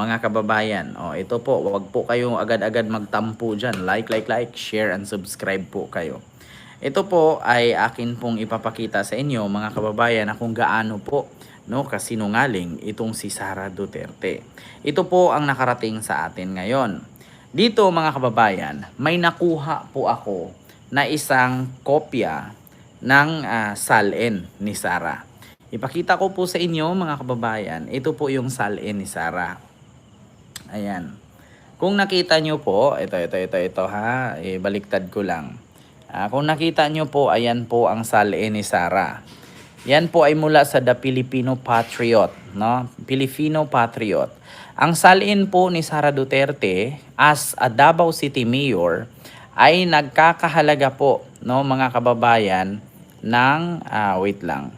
mga kababayan. O, ito po, wag po kayong agad-agad magtampo dyan. Like, like, like, share, and subscribe po kayo. Ito po ay akin pong ipapakita sa inyo, mga kababayan, na kung gaano po no, kasinungaling itong si Sara Duterte. Ito po ang nakarating sa atin ngayon. Dito, mga kababayan, may nakuha po ako na isang kopya ng ah, salin ni Sara. Ipakita ko po sa inyo, mga kababayan, ito po yung salin ni Sara. Ayan. Kung nakita nyo po, ito, ito, ito, ito ha, eh, baliktad ko lang. Ah, kung nakita nyo po, ayan po ang salin ni Sara. Yan po ay mula sa The Filipino Patriot, no? Filipino Patriot. Ang salin po ni Sara Duterte as a Davao City Mayor ay nagkakahalaga po, no, mga kababayan, ng, ah, wait lang.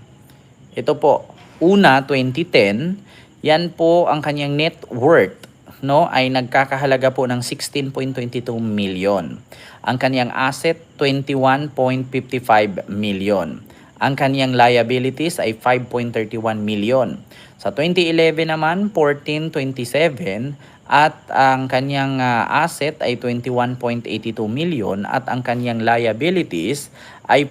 Ito po, una 2010, yan po ang kanyang net worth no ay nagkakahalaga po ng 16.22 million. Ang kanyang asset 21.55 million. Ang kanyang liabilities ay 5.31 million. Sa 2011 naman 14.27 at ang kanyang ah, asset ay 21.82 million at ang kanyang liabilities ay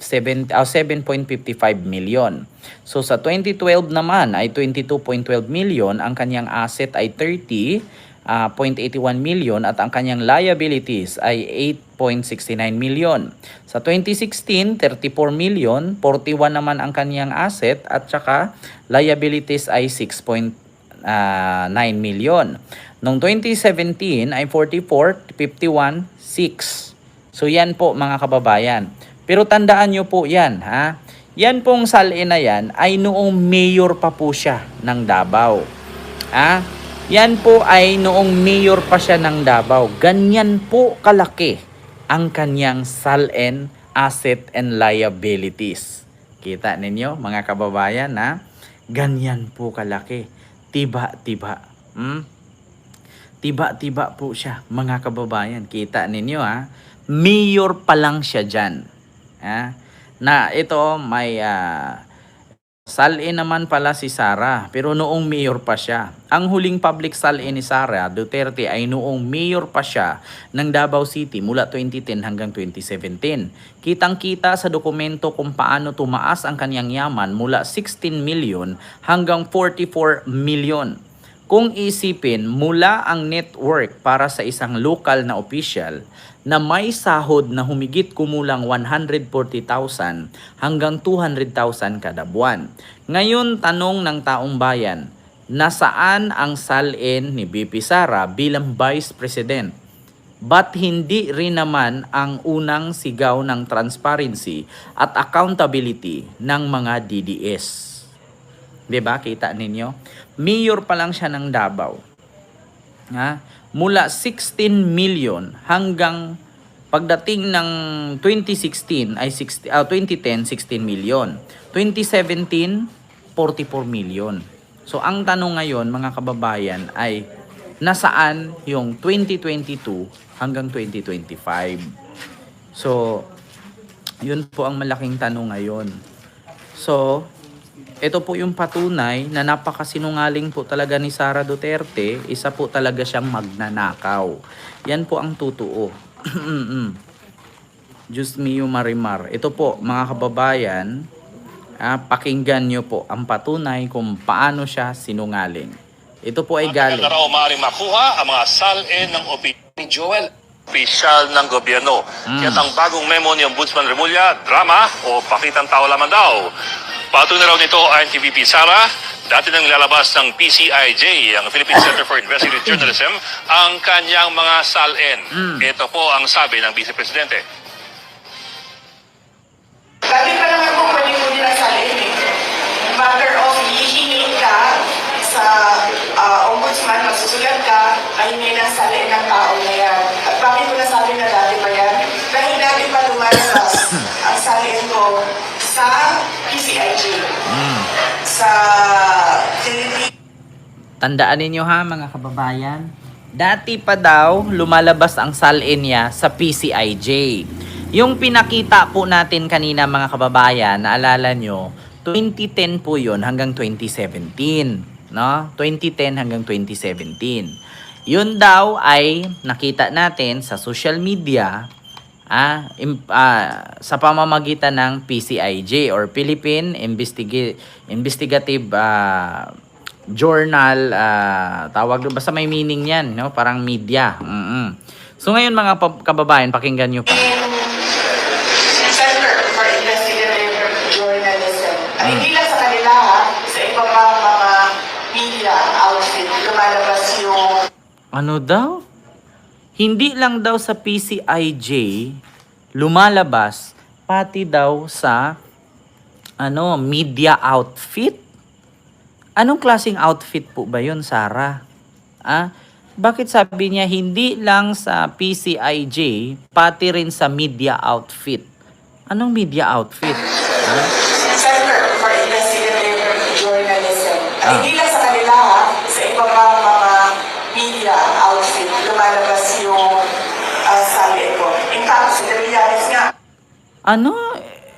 5.7 ah, 7.55 million. So sa 2012 naman ay 22.12 million, ang kanyang asset ay 30 ah, 0.81 million at ang kanyang liabilities ay 8.69 million. Sa 2016, 34 million, 41 naman ang kanyang asset at saka liabilities ay 6.9 million. Noong 2017 ay 44, 51, 6. So yan po mga kababayan. Pero tandaan nyo po yan ha. Yan pong salin na yan ay noong mayor pa po siya ng Davao. Ha? Yan po ay noong mayor pa siya ng Davao. Ganyan po kalaki ang kanyang salin, asset, and liabilities. Kita ninyo mga kababayan ha? Ganyan po kalaki. Tiba-tiba. Hmm? Tiba-tiba po siya mga kababayan. Kita ninyo ha? Mayor pa lang siya dyan. Ha? Na ito may ah, salin naman pala si Sara pero noong mayor pa siya. Ang huling public salin ni Sara Duterte ay noong mayor pa siya ng Davao City mula 2010 hanggang 2017. Kitang-kita sa dokumento kung paano tumaas ang kanyang yaman mula 16 million hanggang 44 million. Kung isipin, mula ang network para sa isang lokal na official na may sahod na humigit kumulang 140,000 hanggang 200,000 kada buwan. Ngayon, tanong ng taong bayan, nasaan ang salin ni BP Sara bilang Vice President? Ba't hindi rin naman ang unang sigaw ng transparency at accountability ng mga DDS? 'Di ba? Kita ninyo? Mayor pa lang siya ng Davao. Ha? Mula 16 million hanggang pagdating ng 2016 ay 60 ah, 2010 16 million. 2017 44 million. So ang tanong ngayon mga kababayan ay nasaan yung 2022 hanggang 2025? So yun po ang malaking tanong ngayon. So, ito po yung patunay na napakasinungaling po talaga ni Sara Duterte. Isa po talaga siyang magnanakaw. Yan po ang totoo. Just me yung marimar. Ito po mga kababayan, ah, pakinggan nyo po ang patunay kung paano siya sinungaling. Ito po ay galing. Na raw maaaring makuha ang mga salin ng opinion Joel. opisyal ng gobyerno. Mm. Kaya't ang bagong memo ni Ombudsman Remulla, drama o pakitang tao lamang daw. Patuloy na raw nito ang TVP Sara, dati nang lalabas ng PCIJ, ang Philippine Center for Investigative Journalism, ang kanyang mga salin. Mm. Ito po ang sabi ng Vice Presidente. Dati pa naman po pwede mo nila salin eh. Matter of hihingi ka sa ah, ombudsman, magsusulat ka, ay hindi na salin ng tao na yan. At bakit ko nasabi na dati pa yan? Dahil dati pa lumalabas ang salin ko sa PCIG. Sa Philippine Tandaan ninyo ha mga kababayan. Dati pa daw lumalabas ang salin niya sa PCIJ. Yung pinakita po natin kanina mga kababayan, naalala nyo, 2010 po yun hanggang 2017. no? 2010 hanggang 2017. Yun daw ay nakita natin sa social media ah, im- ah, sa pamamagitan ng PCIJ or Philippine Investiga- Investigative ah, Journal ah, tawag doon. Basta may meaning yan no? Parang media. Mm so ngayon mga pa- kababayan pakinggan nyo pa. Center for Investigative Journalism. Ay, hindi lang sa kanila ha, sa iba pang mga media outfit, lumalabas yung Ano daw? Hindi lang daw sa PCIJ lumalabas pati daw sa ano, media outfit. Anong klaseng outfit po ba 'yon, Sarah? Ah, bakit sabi niya hindi lang sa PCIJ, pati rin sa media outfit? Anong media outfit? Ha? Center for Investigative Journalism. Ah. hindi lang sa kanila ha, sa iba pang mga media outfit, lumalabas yung uh, sabi ko. In fact, si Trillanes nga, Ano?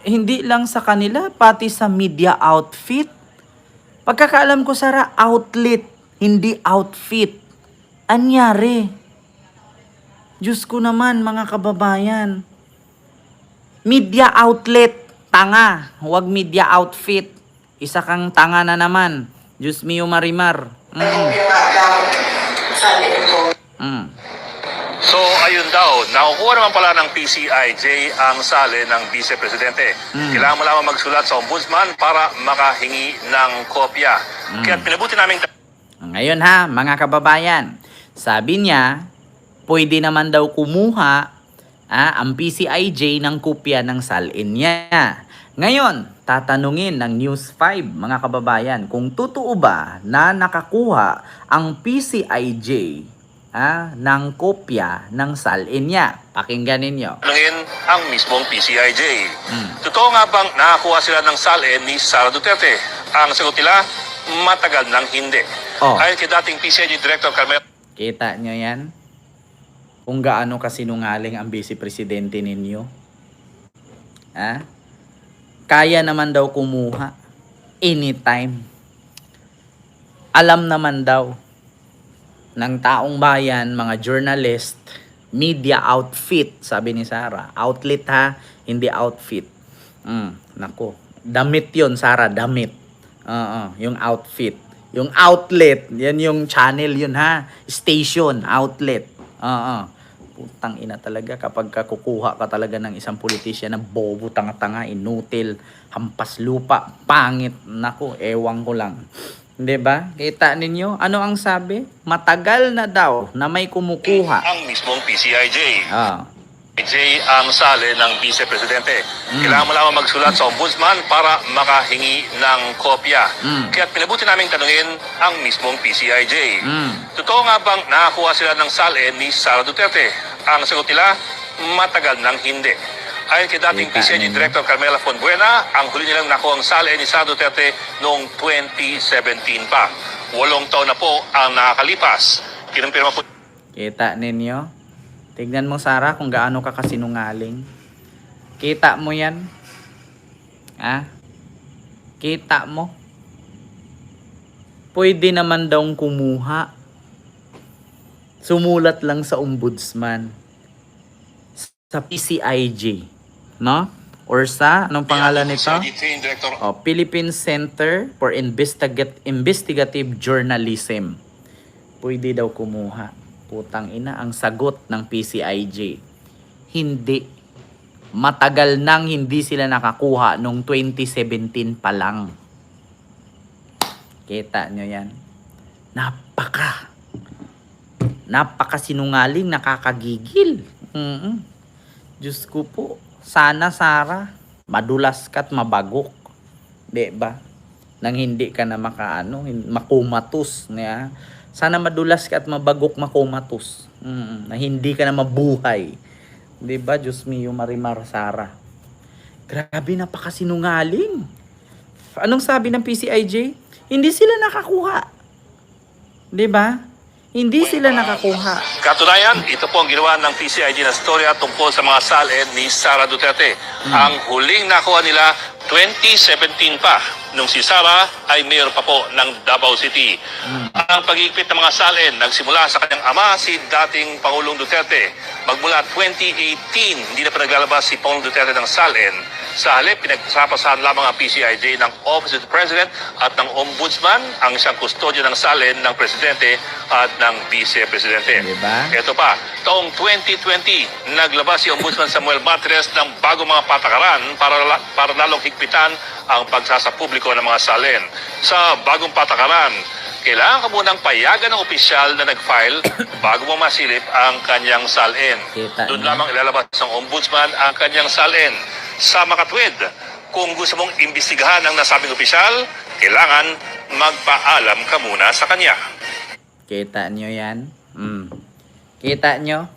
Hindi lang sa kanila, pati sa media outfit. Pagkakaalam ko, Sara, outlet, hindi outfit. Anyari? Diyos ko naman, mga kababayan. Media outlet, tanga. Huwag media outfit. Isa kang tanga na naman. Diyos mio marimar. mm. Mm. So ayun daw, nakukuha naman pala ng PCIJ ang sale ng Vice Presidente. Mm. Kailangan mo lamang magsulat sa Ombudsman para makahingi ng kopya. Mm. Kaya pinabuti namin Ngayon ha, mga kababayan, sabi niya, pwede naman daw kumuha ah, ang PCIJ ng kopya ng salin niya. Ngayon, tatanungin ng News 5, mga kababayan, kung totoo ba na nakakuha ang PCIJ ah, ng kopya ng salin niya. Pakinggan ninyo. tanungin ang mismong PCIJ. Mm. Totoo nga bang nakakuha sila ng sale ni Sara Duterte? Ang sagot nila, matagal nang hindi. Oh. Ayon kay dating PCIJ Director Carmel Kita nyo yan? Kung gaano kasinungaling ang vice presidente ninyo. Ha? Kaya naman daw kumuha. Anytime. Alam naman daw ng taong bayan, mga journalist, media outfit, sabi ni Sarah. Outlet ha, hindi outfit. Mm, nako. Damit yon Sarah, damit. Oo, yung outfit. Yung outlet, yan yung channel yun ha. Station, outlet. Oo. Putang ina talaga kapag ka kukuha ka talaga ng isang politisyan na bobo, tanga-tanga, inutil, hampas lupa, pangit. Nako, ewan ko lang. 'Di ba? Kita ninyo? Ano ang sabi? Matagal na daw na may kumukuha. ang mismong PCIJ. Ah. PCIJ ang sale ng Vice Presidente. Mm. Kailangan mo lamang magsulat sa Ombudsman para makahingi ng kopya. Mm. Kaya pinabuti namin tanungin ang mismong PCIJ. Mm. Totoo nga bang nakakuha sila ng sale ni Sara Duterte? Ang sagot nila, matagal nang hindi. Ayon kay dating PCIJ ninyo. Director Carmela Fonbuena, ang huli nilang nakuha ang sale ni Sara Duterte noong 2017 pa. Walong taon na po ang nakakalipas. Kinumpirma po Kita ninyo? Tignan mo, Sarah, kung gaano ka kasinungaling. Kita mo yan? Ha? Kita mo? Pwede naman daw kumuha. Sumulat lang sa ombudsman. Sa PCIJ. No? Or sa, anong pangalan nito? Oh, Philippine Center for Investigat Investigative Journalism. Pwede daw kumuha. Putang ina, ang sagot ng PCIJ. Hindi. Matagal nang hindi sila nakakuha nung 2017 pa lang. Kita nyo yan. Napaka. Napaka sinungaling, nakakagigil. mm Diyos ko po. Sana, Sara, madulas ka't mabagok. Di ba? Nang hindi ka na makaano, makumatos. Niya. Sana madulas ka at mabagok makumatos. Mm, na hindi ka na mabuhay. Di ba? Diyos mio, Marimar Sara. Grabe, napakasinungaling. Anong sabi ng PCIJ? Hindi sila nakakuha. Di ba? Hindi sila nakakuha. Katunayan, ito po ang ginawa ng PCIG na storya tungkol sa mga sale ni Sara Duterte. Ang huling nakuha nila 2017 pa, nung si Sara ay mayor pa po ng Davao City. Ang pag-iipit ng mga salin nagsimula sa kanyang ama, si dating Pangulong Duterte. Magmula 2018, hindi na pa naglalabas si Pangulong Duterte ng salin. Sa halip, pinagsapasahan lamang ang PCIJ ng Office of the President at ng Ombudsman ang siyang kustodyo ng salin ng Presidente at ng Vice Presidente. Diba? Ito pa, taong 2020, naglabas si Ombudsman Samuel Matres ng bagong mga patakaran para, para lalong higpitan ang pagsasapubliko ng mga salin. Sa bagong patakaran, kailangan ka munang payagan ng opisyal na nag-file bago mo masilip ang kanyang salin. Doon lamang ilalabas ng ombudsman ang kanyang salin. Sa makatwid, kung gusto mong imbestigahan ang nasabing opisyal, kailangan magpaalam ka muna sa kanya. Kita nyo yan? Mm. Kita nyo?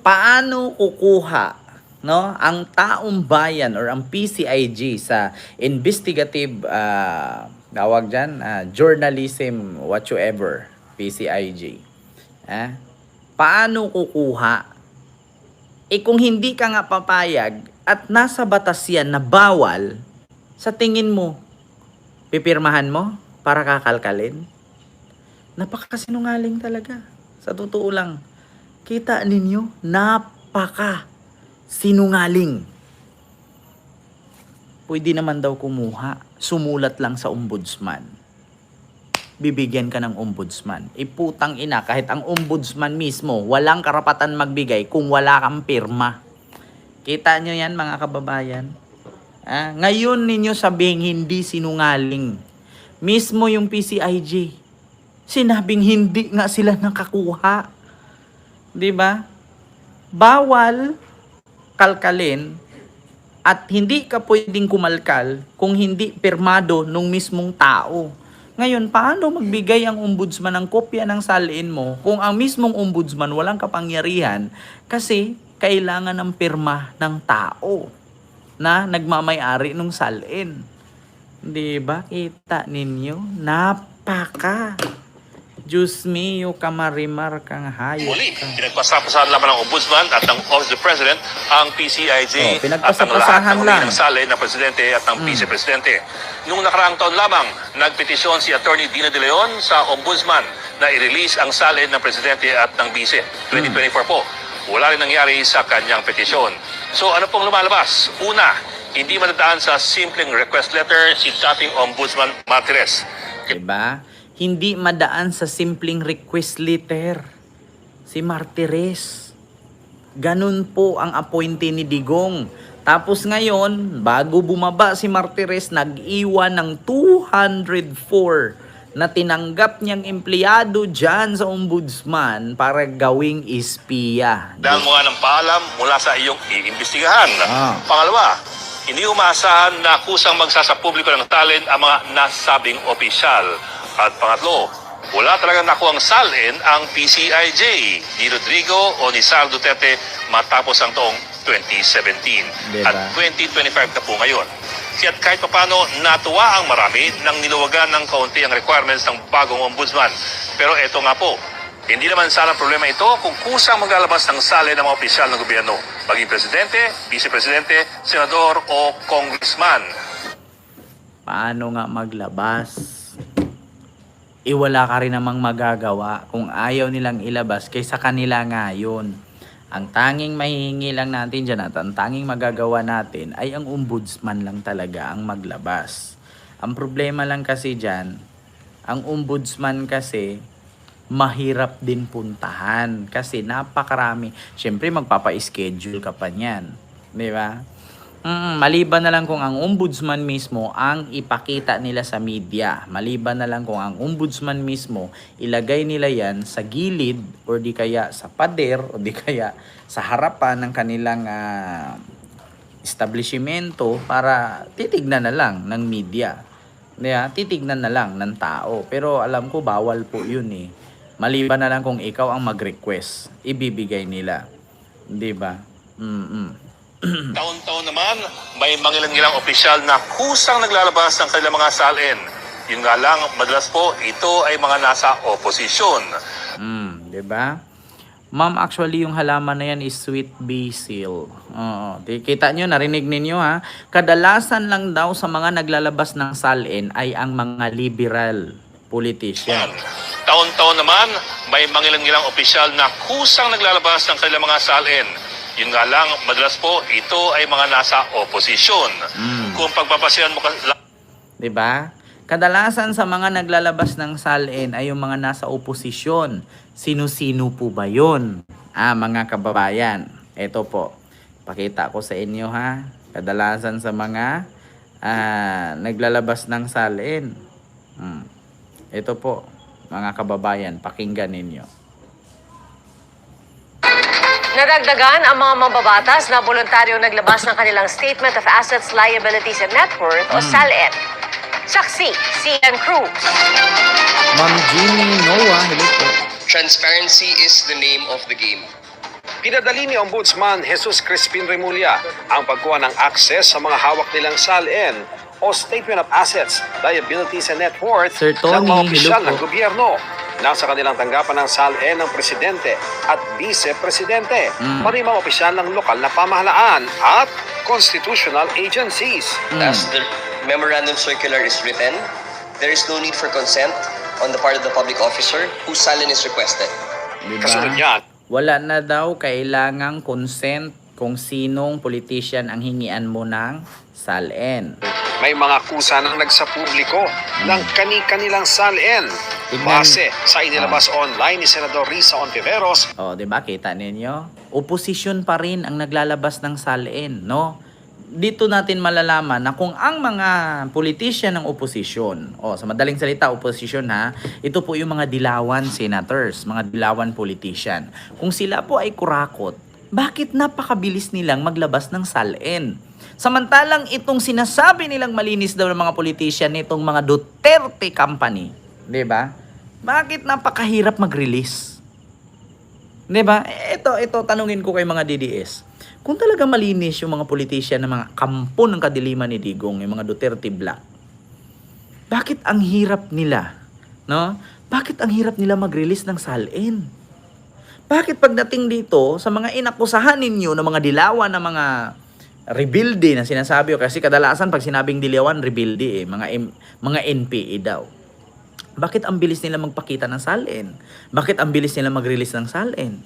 Paano kukuha no, ang taong bayan or ang PCIG sa investigative ah, tawag dyan, ah, journalism whatsoever, PCIG. Ah? Paano kukuha? Eh kung hindi ka nga papayag at nasa batas yan na bawal, sa tingin mo, pipirmahan mo para kakalkalin? Napakasinungaling talaga. Sa totoo lang. Kita ninyo, napaka sinungaling. Pwede naman daw kumuha. Sumulat lang sa ombudsman. Bibigyan ka ng ombudsman. Iputang ina, kahit ang ombudsman mismo, walang karapatan magbigay kung wala kang pirma. Kita nyo yan mga kababayan? Ah, ngayon ninyo sabing hindi sinungaling. Mismo yung PCIG. Sinabing hindi nga sila nakakuha. 'Di ba? Bawal kalkalin at hindi ka pwedeng kumalkal kung hindi pirmado nung mismong tao. Ngayon, paano magbigay ang ombudsman ng kopya ng salin mo kung ang mismong ombudsman walang kapangyarihan kasi kailangan ng pirma ng tao na nagmamayari ng salin. Di ba? Kita ninyo? Napaka. Diyos mio, kamarimar kang hayop Muli, ka. pinagpasapasahan lamang ng Ombudsman at ng Office of the President ang PCIJ Oh, at ang lahat ng lang. ng sali ng Presidente at ng Vice Presidente. Noong nakaraang taon lamang, nagpetisyon si Attorney Dina De Leon sa Ombudsman na i-release ang salin ng Presidente at ng Vice. 2024 po. Wala rin nangyari sa kanyang petisyon. So ano pong lumalabas? Una, hindi madadaan sa simpleng request letter si dating Ombudsman Matres. Diba? Hindi madaan sa simpleng request letter. Si Martires. Ganun po ang appointee ni Digong. Tapos ngayon, bago bumaba si Martires, nag-iwan ng 204 na tinanggap niyang empleyado dyan sa ombudsman para gawing ispiya. Dahil mo nga ng paalam mula sa iyong iimbestigahan. Ah. Pangalawa, hindi umaasahan na kusang magsasapubliko ng talent ang mga nasabing opisyal. At pangatlo, wala talagang nakuhang salin ang PCIJ ni Rodrigo o ni Sal Duterte matapos ang taong 2017. Diba? At 2025 na po ngayon. Kaya't kahit papano natuwa ang marami nang niluwagan ng kaunti ang requirements ng bagong ombudsman. Pero eto nga po, hindi naman sana problema ito kung kusang maglalabas ng sali ng mga opisyal ng gobyerno, maging presidente, vice-presidente, senador o congressman. paano nga maglabas? Iwala ka rin namang magagawa kung ayaw nilang ilabas kaysa kanila nga yun. Ang tanging mahihingi lang natin dyan at ang tanging magagawa natin ay ang ombudsman lang talaga ang maglabas. Ang problema lang kasi dyan, ang ombudsman kasi mahirap din puntahan kasi napakarami. Siyempre magpapa-schedule ka pa niyan. Di ba? Mm, maliban na lang kung ang ombudsman mismo ang ipakita nila sa media. Maliban na lang kung ang ombudsman mismo ilagay nila yan sa gilid or di kaya sa pader o di kaya sa harapan ng kanilang ah, establishmento para titignan na lang ng media. Yeah, titignan na lang ng tao. Pero alam ko bawal po yun eh. Maliban na lang kung ikaw ang mag-request, ibibigay nila. 'Di ba? Mm. Taon-taon naman, may mangilang-ilang opisyal na kusang naglalabas ng kanilang mga salin. Yun nga lang, madalas po, ito ay mga nasa oposisyon. Mm, 'di ba? Ma'am, actually yung halaman na yan is sweet basil. Oo. Di- Kita nyo, narinig ninyo ha. Kadalasan lang daw sa mga naglalabas ng salin ay ang mga liberal politician. Taon-taon naman, may mangilang-ilang opisyal na kusang naglalabas ng kanilang mga salin. Yun nga lang, madalas po, ito ay mga nasa oposisyon. Mm. Kung pagpapasyan mo ka, 'Di ba? Kadalasan sa mga naglalabas ng salin ay yung mga nasa oposisyon. Sino-sino po ba 'yon? Ah, mga kababayan. Ito po. Pakita ko sa inyo ha. Kadalasan sa mga ah, naglalabas ng salin. Hmm. Ito po, mga kababayan, pakinggan ninyo. Nadagdagan ang mga mambabatas na voluntaryong naglabas ng kanilang Statement of Assets, Liabilities and Net Worth o SALN. Saksi, CN Cruz. Ma'am Jimmy Noah, hello po. Transparency is the name of the game. Pinadali ni Ombudsman Jesus Crispin Remulla ang pagkuha ng access sa mga hawak nilang SALN o Statement of Assets, Liabilities and Net Worth Sir Tony, ng mga opisyal hello ng po. gobyerno. Nasa kanilang tanggapan ng SALN ng Presidente at Vice-Presidente, Mm. pati mga opisyal ng lokal na pamahalaan at constitutional agencies. Mm. As the memorandum circular is written, there is no need for consent on the part of the public officer whose salin is requested. Diba? Kasunod niyan, Wala na daw kailangang consent kung sinong politician ang hingian mo ng salin. May mga kusa ng nagsapubliko ng kani-kanilang SALN Tignan- base sa inilabas online ni Senador Risa Ontiveros O, 'di ba? Kita ninyo? Oposisyon pa rin ang naglalabas ng salin, no? Dito natin malalaman na kung ang mga politician ng oposisyon, o sa madaling salita oposisyon ha, ito po yung mga dilawan senators, mga dilawan politician. Kung sila po ay kurakot, bakit napakabilis nilang maglabas ng salin? Samantalang itong sinasabi nilang malinis daw ng mga politician nitong mga Duterte company, 'di ba? Bakit napakahirap mag-release? 'Di ba? Ito, ito tanungin ko kay mga DDS. Kung talaga malinis yung mga politician ng mga kampo ng kadiliman ni Digong, yung mga Duterte Black, bakit ang hirap nila, no? Bakit ang hirap nila mag-release ng salin? Bakit pagdating dito sa mga inakusahan ninyo ng mga dilawan na mga rebuilde na sinasabi ko kasi kadalasan pag sinabing dilawan rebuilde eh mga M- mga NPA daw. Bakit ang bilis nila magpakita ng salin? Bakit ang bilis nila mag-release ng salin?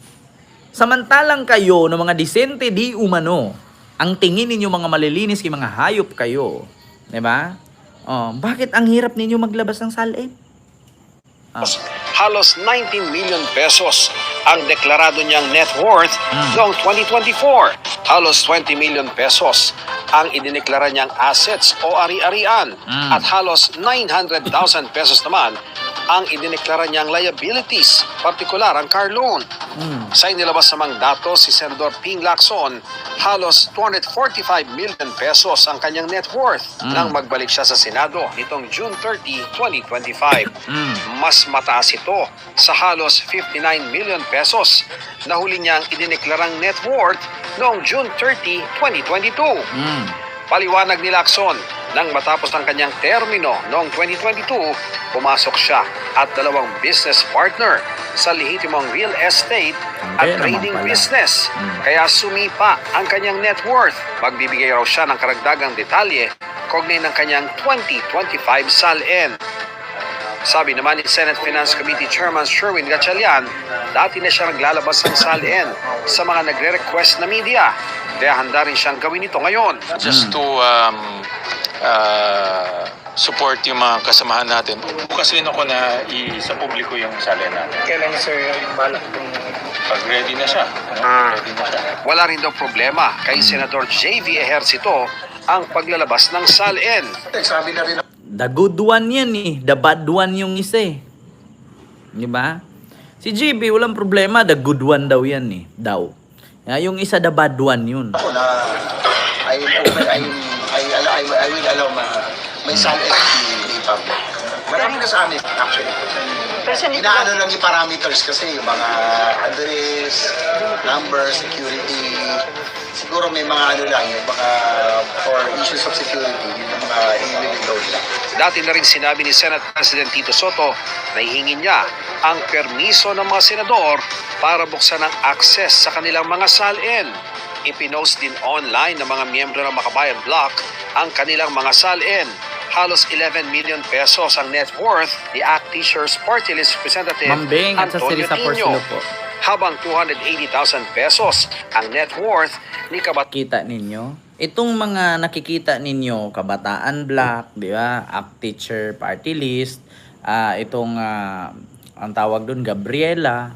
Samantalang kayo ng mga disente di umano, ang tingin ninyo mga malilinis kay mga hayop kayo. 'Di ba? Oh, bakit ang hirap ninyo maglabas ng salin? Ah. halos 19 million pesos ang deklarado niyang net worth Mm. noong 2024. Halos 20 million pesos ang idineklara niyang assets o ari-arian Mm. at halos 900,000 pesos naman ang idineklara niyang liabilities, partikular ang car loan. Hmm. Sa inilabas namang datos si Senador Ping Lacson, halos 245 million pesos ang kanyang net worth Mm. nang magbalik siya sa Senado nitong June 30, 2025. Mm. Mas mataas ito sa halos 59 million pesos na huli niyang idineklarang net worth noong June 30, 2022. Mm. Paliwanag ni Lacson, nang matapos ang kanyang termino noong 2022, pumasok siya at dalawang business partner sa lehitimong real estate at trading business. Mm. Kaya sumipa ang kanyang net worth. Magbibigay raw siya ng karagdagang detalye kognay ng kanyang 2025 SALN. Sabi naman ni Senate Finance Committee Chairman Sherwin Gatchalian, dati na siya naglalabas ng SALN sa mga nagre-request na media. Kaya handa rin siyang gawin ito ngayon. just to um, uh, support yung mga kasamahan natin. Bukas rin ako na i- sa publiko yung sala natin. Kailan sir yung balak kung Pag ready na siya. Ah. Ready na siya. Wala rin daw problema kay Senador JV Ejercito ang paglalabas ng SALN. sabi na rin The good one yan eh. The bad one yung isa eh. Di ba? Si JB, walang problema. The good one daw yan eh. Daw. Ah, yung isa, the bad one yun. ako na I I I allow I, I will allow ma may salary to the public. Marami na sa amin actually. inaano lang yung parameters kasi yung mga address, number, security. Siguro may mga ano lang, yung mga for issues of security, yun yung mga lang. Dati na rin sinabi ni Senate President Tito Soto na hihingin niya ang permiso ng mga senador para buksan ang access sa kanilang mga salin. Ipinost din online ng mga miyembro ng Makabayan Block ang kanilang mga salin. Halos 11 million pesos ang net worth ni ACT Teachers Party List Representative Mambing at sa Antonio Sirisa Tino. Po. Habang 280,000 pesos ang net worth ni Kabat Kita ninyo? Itong mga nakikita ninyo, Kabataan Black, di ba? Act Teacher Party List, ah, itong, ah, ang tawag doon, Gabriela,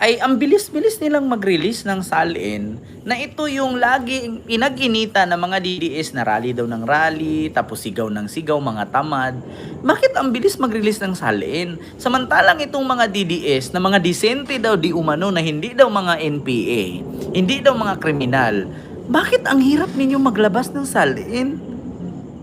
ay ang bilis-bilis nilang mag-release ng salin na ito yung lagi pinag-inita ng mga DDS na rally daw ng rally, tapos sigaw ng sigaw, mga tamad. Bakit ang bilis mag-release ng salin? Samantalang itong mga DDS na mga disente daw di umano na hindi daw mga NPA, hindi daw mga kriminal, bakit ang hirap ninyo maglabas ng salin?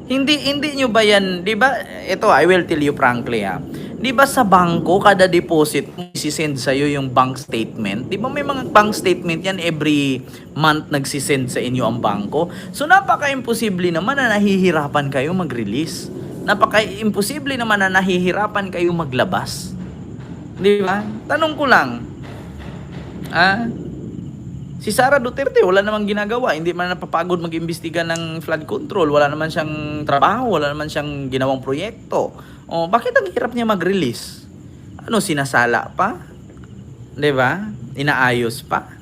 Hindi hindi nyo ba yan, 'di ba? Ito I will tell you frankly ha. 'Di ba sa bangko kada deposit mo sisend sa iyo yung bank statement? 'Di ba may mga bank statement yan every month nagsisend sa inyo ang bangko? So napaka-imposible naman na nahihirapan kayo mag-release. Napaka-imposible naman na nahihirapan kayo maglabas. 'Di ba? Tanong ko lang. Ah, Si Sara Duterte, wala namang ginagawa. Hindi man napapagod mag-imbestiga ng flood control. Wala naman siyang trabaho. Wala naman siyang ginawang proyekto. O, bakit ang hirap niya mag-release? Ano, sinasala pa? 'Di ba? Inaayos pa?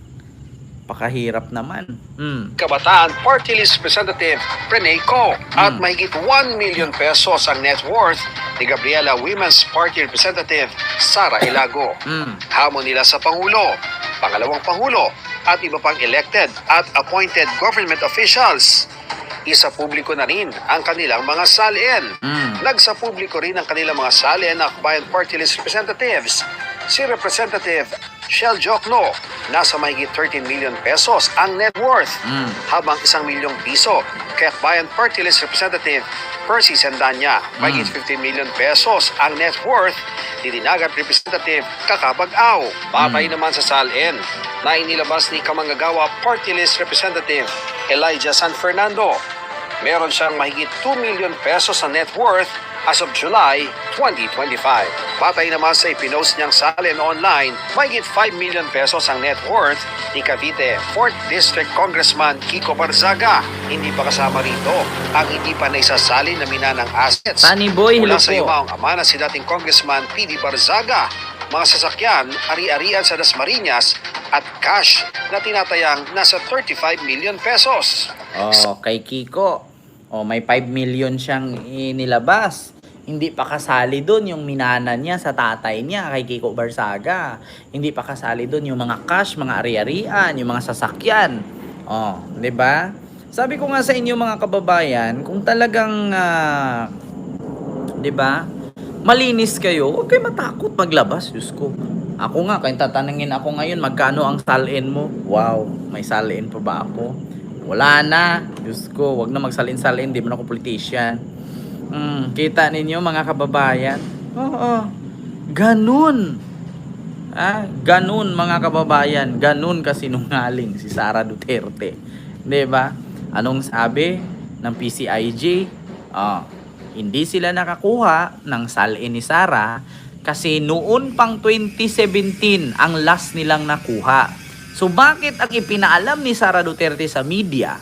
Pakahirap naman. Hmm. Kabataan Party List Representative Rene Co. At mahigit 1 million pesos ang net worth ni Gabriela Women's Party Representative Sara Ilago. Hmm. Hamon nila sa Pangulo, pangalawang Pangulo at iba pang elected at appointed government officials. Isa publiko na rin ang kanilang mga salin. Mm. Nagsa publiko rin ang kanilang mga salin ng Bayan Party List Representatives. Si Representative Shell Jokno, nasa mahigit 13 million pesos ang net worth, Mm. habang isang milyong piso kay Bayan Party List Representative Percy Sendanya, mahigit 15 million pesos ang net worth ni Dinagat Representative Kakabag-aw. Batay naman sa salin na inilabas ni Kamanggagawa Party List Representative Elijah San Fernando. Meron siyang mahigit 2 million pesos sa net worth as of July 2025. Batay naman sa ipinost niyang salin online, mahigit 5 million pesos ang net worth ni Cavite 4th District Congressman Kiko Barzaga. Hindi pa kasama rito ang hindi pa naisasalin na minanang assets. Sunny Boy, Mula sa po. yumaong ama na si dating Congressman P.D. Barzaga, mga sasakyan, ari-arian sa Dasmariñas at cash na tinatayang nasa 35 million pesos. Oh, kay Kiko. Oh, may 5 million siyang inilabas. Hindi pa kasali doon yung minana niya sa tatay niya kay Kiko Barsaga. Hindi pa kasali doon yung mga cash, mga ari-arian, yung mga sasakyan. Oh, 'di ba? Sabi ko nga sa inyo mga kababayan, kung talagang ah, 'di ba? Malinis kayo, huwag kayo matakot maglabas, Diyos ko. Ako nga, kung tatanungin ako ngayon, magkano ang salin mo? Wow, may salin pa ba ako? Wala na. Diyos ko, wag na magsalin-salin, di man ako politician. Hmm, kita ninyo mga kababayan? Oo. Ganun. Ah, ganun mga kababayan, ganun kasinungaling si Sara Duterte. 'Di ba? Anong sabi ng PCIJ? Ah, hindi sila nakakuha ng salin ni Sara kasi noon pang 2017 ang last nilang nakuha. So bakit ang ipinaalam ni Sara Duterte sa media?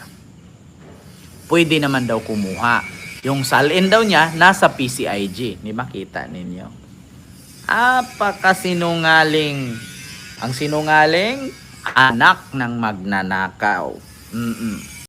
Pwede naman daw kumuha. Yung salin daw niya nasa PCIG. Di ba kita ninyo? Apakasinungaling. Ang sinungaling, anak ng magnanakaw. Mm-mm.